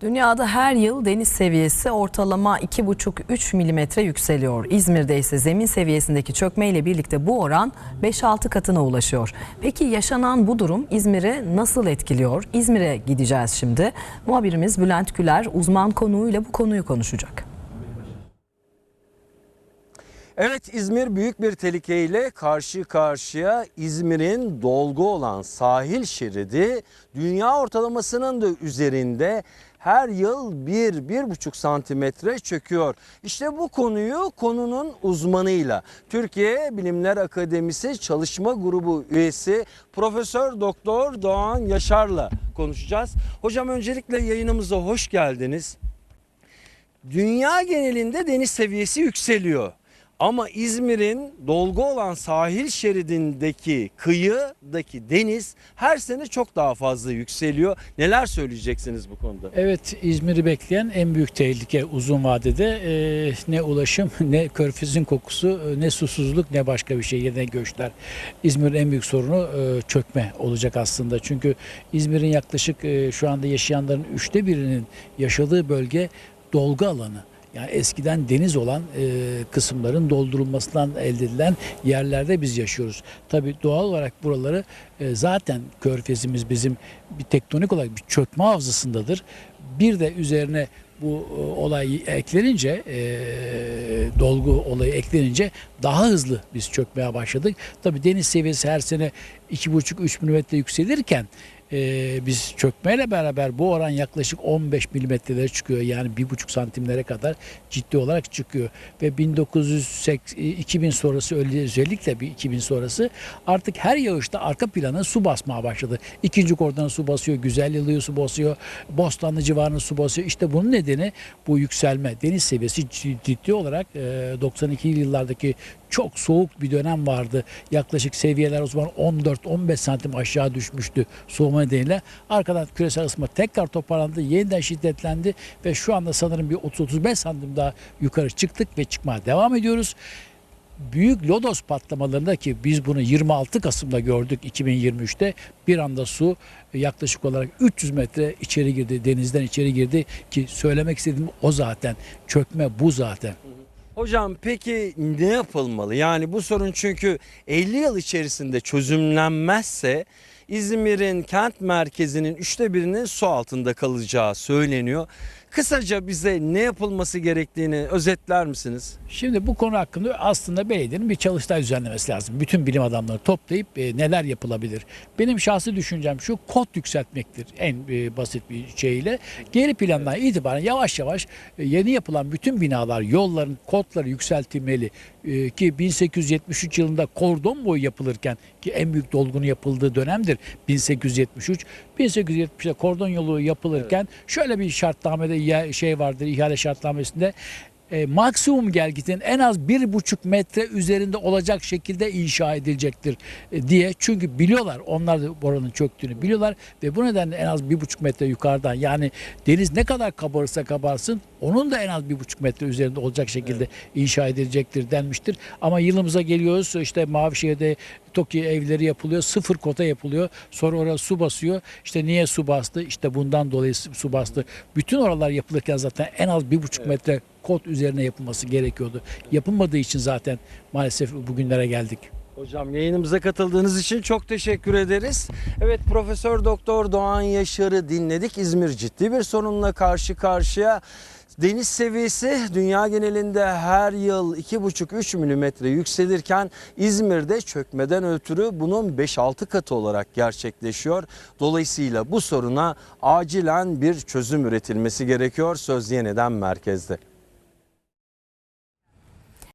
Dünyada her yıl deniz seviyesi ortalama 2,5-3 milimetre yükseliyor. İzmir'de ise zemin seviyesindeki çökmeyle birlikte bu oran 5-6 katına ulaşıyor. Peki yaşanan bu durum İzmir'i nasıl etkiliyor? İzmir'e gideceğiz şimdi. Muhabirimiz Bülent Güler uzman konuğuyla bu konuyu konuşacak. Evet İzmir büyük bir tehlikeyle karşı karşıya. İzmir'in dolgu olan sahil şeridi dünya ortalamasının da üzerinde her yıl 1-1,5 santimetre çöküyor. İşte bu konuyu konunun uzmanıyla Türkiye Bilimler Akademisi Çalışma Grubu üyesi Profesör Doktor Doğan Yaşar'la konuşacağız. Hocam öncelikle yayınımıza hoş geldiniz. Dünya genelinde deniz seviyesi yükseliyor. Ama İzmir'in dolgu olan sahil şeridindeki kıyıdaki deniz her sene çok daha fazla yükseliyor. Neler söyleyeceksiniz bu konuda? Evet İzmir'i bekleyen en büyük tehlike uzun vadede e, ne ulaşım ne körfezin kokusu e, ne susuzluk ne başka bir şey ne göçler. İzmir'in en büyük sorunu e, çökme olacak aslında. Çünkü İzmir'in yaklaşık e, şu anda yaşayanların üçte birinin yaşadığı bölge dolgu alanı. Yani eskiden deniz olan e, kısımların doldurulmasından elde edilen yerlerde biz yaşıyoruz. Tabii doğal olarak buraları e, zaten körfezimiz bizim bir tektonik olarak bir çökme havzasındadır. Bir de üzerine bu e, olay eklenince e, dolgu olayı eklenince daha hızlı biz çökmeye başladık. Tabii deniz seviyesi her sene 2,5-3 milimetre yükselirken e, biz çökmeyle beraber bu oran yaklaşık 15 milimetrelere çıkıyor. Yani 1,5 santimlere kadar ciddi olarak çıkıyor. Ve 1980, 2000 sonrası özellikle bir 2000 sonrası artık her yağışta arka plana su basmaya başladı. İkinci kordona su basıyor, Güzel Yalı'ya su basıyor, Bostanlı civarına su basıyor. İşte bunun nedeni bu yükselme. Deniz seviyesi ciddi olarak e, 92 yıllardaki çok soğuk bir dönem vardı. Yaklaşık seviyeler o zaman 14-15 santim aşağı düşmüştü soğuma nedeniyle. Arkadan küresel ısınma tekrar toparlandı, yeniden şiddetlendi ve şu anda sanırım bir 30-35 santim daha yukarı çıktık ve çıkmaya devam ediyoruz. Büyük lodos patlamalarında ki biz bunu 26 Kasım'da gördük 2023'te bir anda su yaklaşık olarak 300 metre içeri girdi denizden içeri girdi ki söylemek istediğim o zaten çökme bu zaten. Hocam peki ne yapılmalı? Yani bu sorun çünkü 50 yıl içerisinde çözümlenmezse İzmir'in kent merkezinin üçte birinin su altında kalacağı söyleniyor. Kısaca bize ne yapılması gerektiğini özetler misiniz? Şimdi bu konu hakkında aslında belediyenin bir çalıştay düzenlemesi lazım. Bütün bilim adamları toplayıp e, neler yapılabilir? Benim şahsi düşüncem şu kod yükseltmektir en e, basit bir şeyle. Geri plandan itibaren yavaş yavaş e, yeni yapılan bütün binalar, yolların kodları yükseltilmeli. E, ki 1873 yılında kordon boyu yapılırken ki en büyük dolgunun yapıldığı dönemdir 1873. 1870'de kordon yolu yapılırken şöyle bir şartnamede şey vardır ihale şartnamesinde e, maksimum gelgitin en az bir buçuk metre üzerinde olacak şekilde inşa edilecektir e, diye. Çünkü biliyorlar onlar da oranın çöktüğünü biliyorlar ve bu nedenle en az bir buçuk metre yukarıdan yani deniz ne kadar kabarırsa kabarsın onun da en az bir buçuk metre üzerinde olacak şekilde inşa edilecektir denmiştir. Ama yılımıza geliyoruz işte Mavişehir'de TOKİ evleri yapılıyor. Sıfır kota yapılıyor. Sonra oraya su basıyor. İşte niye su bastı? İşte bundan dolayı su bastı. Bütün oralar yapılırken zaten en az bir buçuk metre kot üzerine yapılması gerekiyordu. Yapılmadığı için zaten maalesef bugünlere geldik. Hocam yayınımıza katıldığınız için çok teşekkür ederiz. Evet Profesör Doktor Doğan Yaşar'ı dinledik. İzmir ciddi bir sorunla karşı karşıya. Deniz seviyesi dünya genelinde her yıl 2,5-3 milimetre yükselirken İzmir'de çökmeden ötürü bunun 5-6 katı olarak gerçekleşiyor. Dolayısıyla bu soruna acilen bir çözüm üretilmesi gerekiyor. Söz yeniden merkezde.